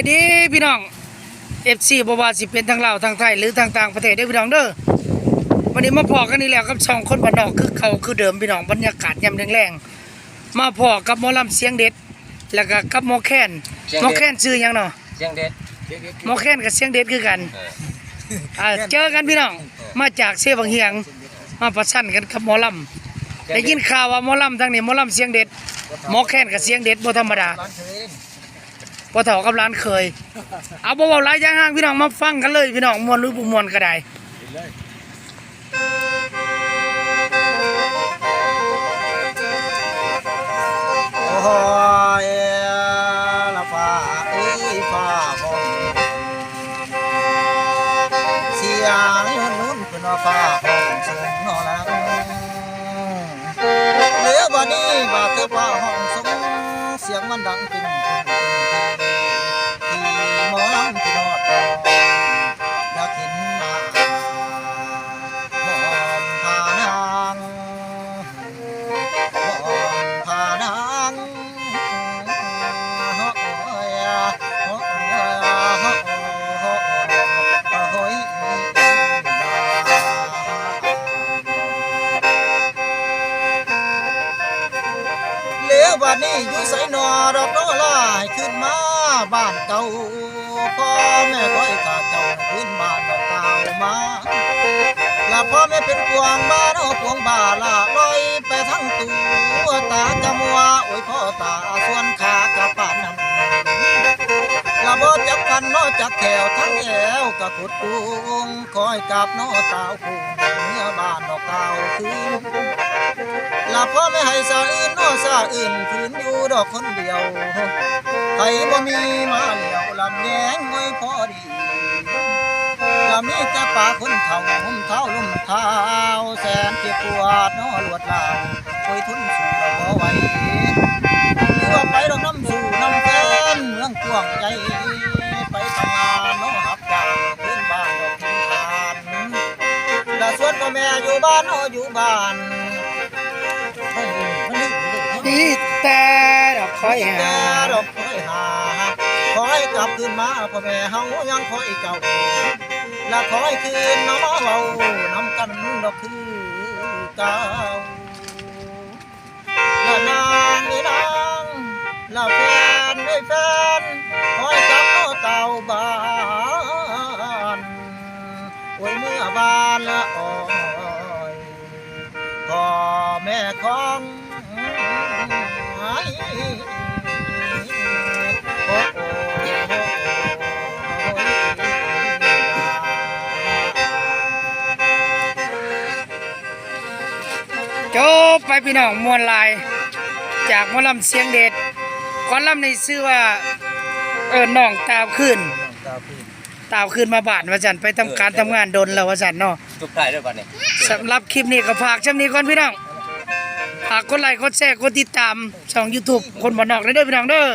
ายดีพี่น้อง FC บ่ว่าสิเป็นทางลาวทางไทยหรือทางต่างประเทศเด้อพี่น้องเด้อวันนี้มาพอกันนี่แล้วกับช่องคนบ้านนอกคือเขาคือเดิมพี่น้องบรรยากาศยามแรงๆมาพอกับหมอลำเสียงเด็ด แล้วก็กับหมอแคนเสียงหมอเด็ดแคนชื่อหยังเนาะเสียงเด็ดหมอแคนกับเสียงเด็ดคือกันเอออ่าเจอกันพี่น้องมาจากเสียบางเฮียงมาประชันกันกับหมอลำได้ยินข่าวว่าหมอลำทางนี้หมอลำเสียงเด็ดหมอแคนกับเสียงเด็ดบ่ธรรมดาร้านเคย พอเถากับร้านเคย เอาบ่เว้าหลายอย่างห่างพี่น้องมาฟังกันเลยพี่น้องมวนหรือบ่มวนก็ได้โอ้ยละฟ้าเอ้ยฟ้าห้องเสียงนุ่นเป็นว่าฟ้าห้องสูงนอนังเหลือบ่นี้บาดเจ็บว่าห้องสูงเสียงมันดังตึงตึง เหลือวันนี้อยู่ใส่นอดอกน้อลายขึ้นมาบ้านเก่าพ่อแม่ก้อยกาเจ้าขึ้นบ้านดอกเก่ามาลาพ่อแม่เป็นกวางบ้านเอาพวงบาลาลอยไปทั้งตัวตาจมัวโอ้ยพ่อตาส่วนขากระปานนั้นลาบ่จับกันนอจับแถวทั้งแอวกะขุดตุงคอยกับนอตาวคุง ลาพ่อไม่ให้สาอื่นนอสาอื่นคืนอยู่ดอกคนเดียวใครบ่มีมาเหลียวลำแยงไว้พอดีละมีแต่ป่าคนเฒ่าหุ่มเท้าลุ่มเท้า แสนเจ็บปวดน้อลวดลาวช่วยทุนสู่เราบ่ไหวหรือว่าไปดอกน้ำสู่น้ำแฟนเมืองกวงใหญ่ไปทำงานน้อหับจากพื้นบ้านดอกทิ้งทานละส่วนพ่อแม่อยู่บ้านน้ออยู่บ้านีแต่ดอกคอยหาแต่ดอกคอยหาคอยกลับคืนมาพ่อแม่เฮายังคอยเจ้าและคอยคืนน้อเบานำกันดอกคือเก่าและนางนี่นางและแฟนได้แฟนคอยกลับน้อเต่าบ้านโอ้ยเมื่อบานละอ่อยพ่อแม่ของ จบไปพี่น้องมวนหลาย จากหมอลำเสียงเด็ดก่อนลำในชื่อว่าเออน้องตาวขึ้นตาพื้นตาวขึ้นมาบ้านว่าจันไปทำการทำงานดนแล้วว่าจันเนาะทุกท่ายด้วยบัดนี้สำหรับคลิปนี้ก็ฝากช่ำนี้ก่อนพี่น้องฝากกดไลค์กดแชร์กดติดตามช่อง YouTube คนบ้านนอกได้เด้อพี่น้องเด้อ